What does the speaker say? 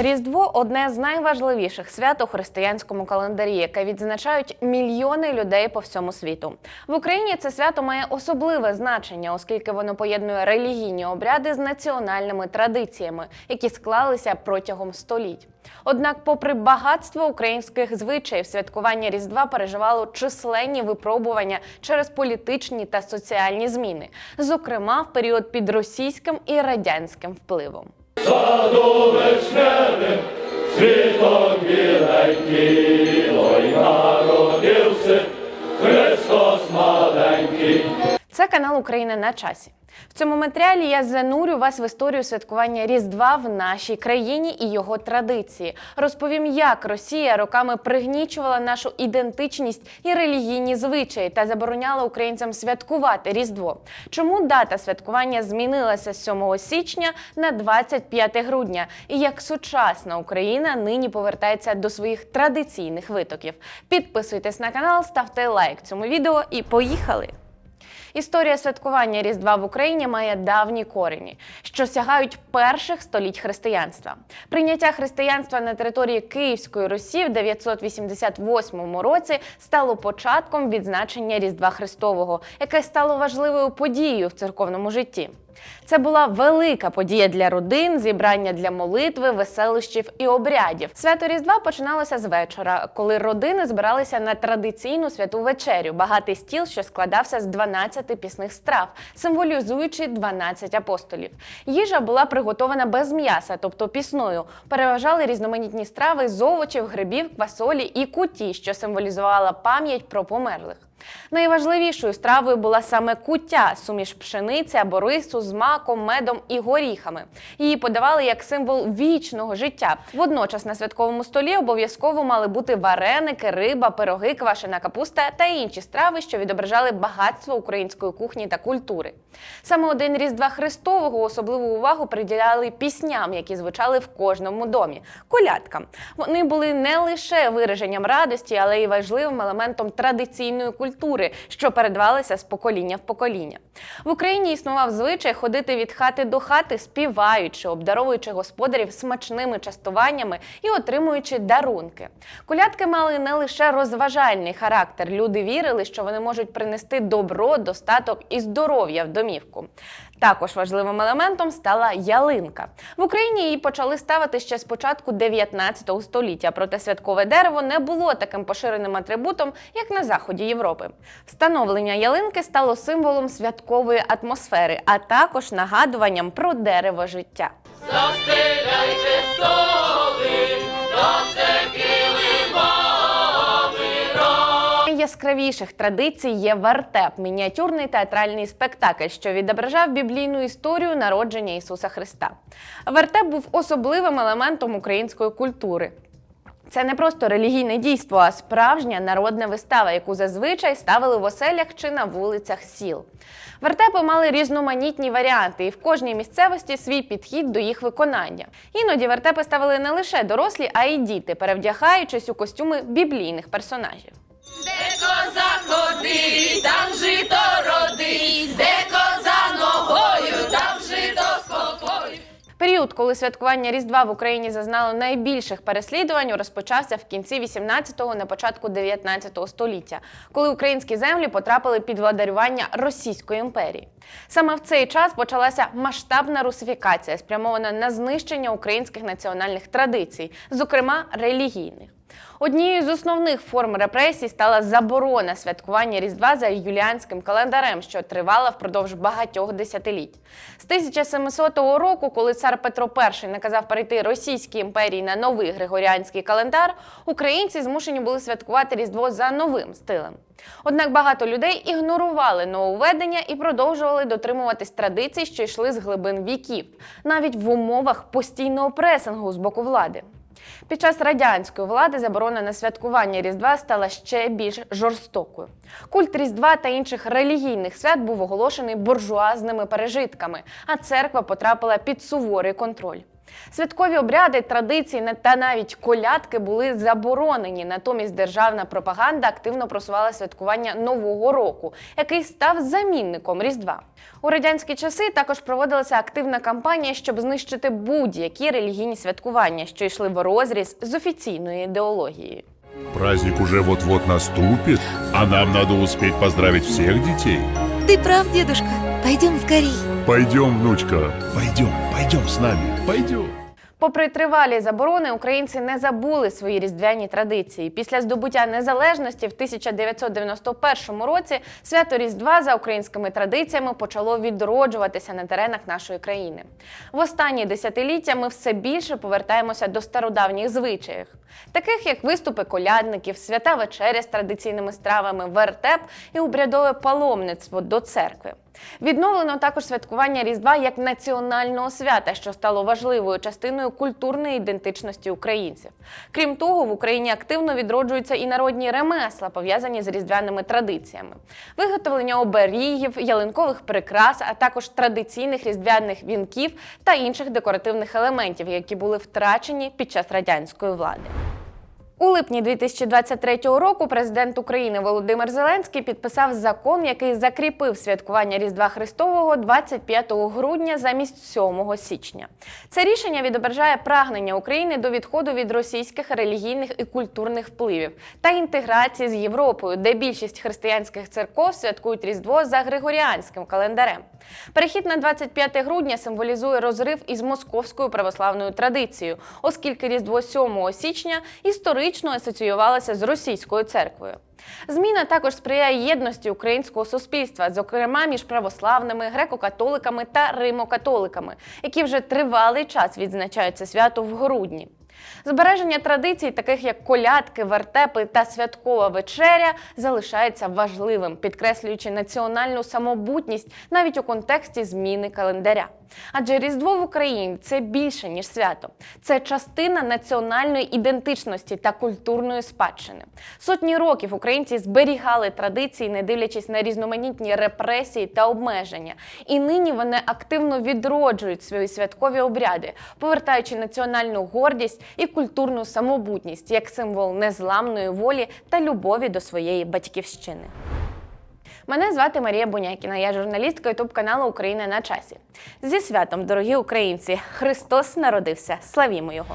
Різдво одне з найважливіших свят у християнському календарі, яке відзначають мільйони людей по всьому світу. В Україні це свято має особливе значення, оскільки воно поєднує релігійні обряди з національними традиціями, які склалися протягом століть. Однак, попри багатство українських звичаїв, святкування Різдва переживало численні випробування через політичні та соціальні зміни, зокрема в період під російським і радянським впливом. Христос маленький. Це канал Україна на часі. В цьому матеріалі я занурю вас в історію святкування Різдва в нашій країні і його традиції. Розповім, як Росія роками пригнічувала нашу ідентичність і релігійні звичаї та забороняла українцям святкувати Різдво. Чому дата святкування змінилася з 7 січня на 25 грудня, і як сучасна Україна нині повертається до своїх традиційних витоків. Підписуйтесь на канал, ставте лайк цьому відео і поїхали! Історія святкування Різдва в Україні має давні корені, що сягають перших століть християнства. Прийняття християнства на території Київської Русі в 988 році стало початком відзначення Різдва Христового, яке стало важливою подією в церковному житті. Це була велика подія для родин, зібрання для молитви, веселищів і обрядів. Свято Різдва починалося з вечора, коли родини збиралися на традиційну святу вечерю, багатий стіл, що складався з 12 пісних страв, символізуючи 12 апостолів. Їжа була приготована без м'яса, тобто пісною. Переважали різноманітні страви з овочів, грибів, квасолі і куті, що символізувала пам'ять про померлих. Найважливішою стравою була саме куття суміш пшениці або рису з маком, медом і горіхами. Її подавали як символ вічного життя. Водночас на святковому столі обов'язково мали бути вареники, риба, пироги, квашена капуста та інші страви, що відображали багатство української кухні та культури. Саме день Різдва Христового особливу увагу приділяли пісням, які звучали в кожному домі колядкам. Вони були не лише вираженням радості, але й важливим елементом традиційної культури, що передавалися з покоління в покоління. В Україні існував звичай ходити від хати до хати, співаючи, обдаровуючи господарів смачними частуваннями і отримуючи дарунки. Колядки мали не лише розважальний характер. Люди вірили, що вони можуть принести добро, достаток і здоров'я в домівку. Також важливим елементом стала ялинка. В Україні її почали ставити ще з початку 19 століття, проте святкове дерево не було таким поширеним атрибутом, як на заході Європи. Встановлення ялинки стало символом святкової атмосфери, а також нагадуванням про дерево життя. Застеляйте столи, Найяскравіших традицій є вертеп мініатюрний театральний спектакль, що відображав біблійну історію народження Ісуса Христа. Вертеп був особливим елементом української культури. Це не просто релігійне дійство, а справжня народна вистава, яку зазвичай ставили в оселях чи на вулицях сіл. Вертепи мали різноманітні варіанти, і в кожній місцевості свій підхід до їх виконання. Іноді вертепи ставили не лише дорослі, а й діти, перевдягаючись у костюми біблійних персонажів. Де коза ходить, там жито родить, де Період, коли святкування Різдва в Україні зазнало найбільших переслідувань, розпочався в кінці 18-го, на початку 19 століття, коли українські землі потрапили під владарювання Російської імперії. Саме в цей час почалася масштабна русифікація, спрямована на знищення українських національних традицій, зокрема релігійних. Однією з основних форм репресій стала заборона святкування Різдва за юліанським календарем, що тривала впродовж багатьох десятиліть. З 1700 року, коли цар Петро І наказав перейти Російській імперії на новий григоріанський календар, українці змушені були святкувати Різдво за новим стилем. Однак багато людей ігнорували нововведення і продовжували дотримуватись традицій, що йшли з глибин віків, навіть в умовах постійного пресингу з боку влади. Під час радянської влади заборона на святкування Різдва стала ще більш жорстокою. Культ Різдва та інших релігійних свят був оголошений буржуазними пережитками, а церква потрапила під суворий контроль. Святкові обряди, традиції та навіть колядки були заборонені. Натомість державна пропаганда активно просувала святкування Нового року, який став замінником Різдва. У радянські часи також проводилася активна кампанія, щоб знищити будь-які релігійні святкування, що йшли в розріз з офіційною ідеологією. Праздник уже вот-вот наступит, а нам надо успеть поздравить всех детей. Ты прав, дедушка. Пойдем скорей. Пойдем, внучка, пойдем, пойдем с нами, пойдем. Попри тривалі заборони, українці не забули свої різдвяні традиції. Після здобуття незалежності в 1991 році свято Різдва за українськими традиціями почало відроджуватися на теренах нашої країни. В останні десятиліття ми все більше повертаємося до стародавніх звичаїв, таких як виступи колядників, свята вечеря з традиційними стравами, вертеп і обрядове паломництво до церкви. Відновлено також святкування Різдва як національного свята, що стало важливою частиною культурної ідентичності українців. Крім того, в Україні активно відроджуються і народні ремесла, пов'язані з різдвяними традиціями, виготовлення оберігів, ялинкових прикрас, а також традиційних різдвяних вінків та інших декоративних елементів, які були втрачені під час радянської влади. У липні 2023 року президент України Володимир Зеленський підписав закон, який закріпив святкування Різдва Христового 25 грудня замість 7 січня. Це рішення відображає прагнення України до відходу від російських релігійних і культурних впливів та інтеграції з Європою, де більшість християнських церков святкують Різдво за григоріанським календарем. Перехід на 25 грудня символізує розрив із московською православною традицією, оскільки Різдво 7 січня історично асоціювалося з російською церквою. Зміна також сприяє єдності українського суспільства, зокрема між православними, греко-католиками та римо-католиками, які вже тривалий час відзначають це свято в грудні. Збереження традицій, таких як колядки, вертепи та святкова вечеря, залишається важливим, підкреслюючи національну самобутність навіть у контексті зміни календаря. Адже Різдво в Україні це більше ніж свято, це частина національної ідентичності та культурної спадщини. Сотні років українці зберігали традиції, не дивлячись на різноманітні репресії та обмеження. І нині вони активно відроджують свої святкові обряди, повертаючи національну гордість і культурну самобутність як символ незламної волі та любові до своєї батьківщини. Мене звати Марія Бунякіна. Я журналістка ютуб каналу Україна на часі. Зі святом, дорогі українці! Христос народився! Славімо його!